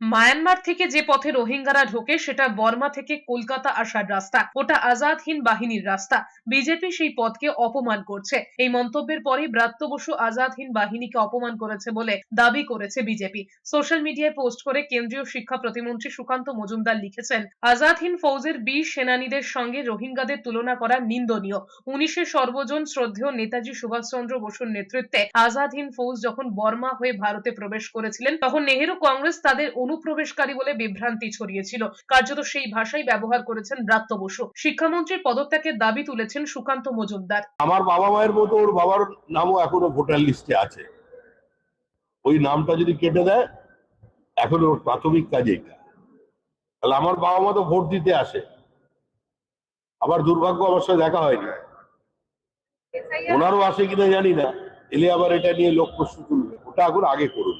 Myanmar থেকে যে পথে রোহিঙ্গারা ঢোকে, সেটা বর্মা থেকে কলকাতা আসার রাস্তা। ওটা আজাদ হিন্দ বাহিনীর রাস্তা। বিজেপি সেই পথকে অপমান করছে। এই মন্তব্যের পরেই ব্রাত্য বসু আজাদ হিন্দ বাহিনীকে অপমান করেছে বলে দাবি করেছে বিজেপি। সোশ্যাল মিডিয়ায় পোস্ট করে কেন্দ্রীয় শিক্ষা প্রতিমন্ত্রী সুকান্ত মজুমদার লিখেছেন আজাদ হিন্দ ফৌজের বীর সেনানীদের সঙ্গে রোহিঙ্গাদের তুলনা করা নিন্দনীয়। উনিশে সর্বজন শ্রদ্ধেয় নেতাজি সুভাষচন্দ্র বসুর নেতৃত্বে আজাদ হিন্দ ফৌজ যখন বর্মা হয়ে ভারতে প্রবেশ করেছিলেন, তখন নেহেরু কংগ্রেস তাদের অনুপ্রবেশকারী বলে বিভ্রান্তি ছড়িয়েছিল। কার্যত সেই ভাষাই ব্যবহার করেছেন ব্রাত্য বসু। শিক্ষামন্ত্রীর পদত্যাগের দাবি তুলেছেন সুকান্ত মজুমদার। আমার বাবা মায়ের মতো ওর বাবার নামও এখনও ভোটার লিস্টে আছে। ওই নামটা যদি কেটে দেয়, এখন ওর প্রাথমিক কাজ এইটা তাহলে আমার বাবা মা তো ভোট দিতে আসে। আবার দুর্ভাগ্য আমার সাথে দেখা হয়নি। ওনারও আসে কিনা জানি না। এলে আবার এটা নিয়ে লোক প্রশ্ন ওটা এখন আগে করুন।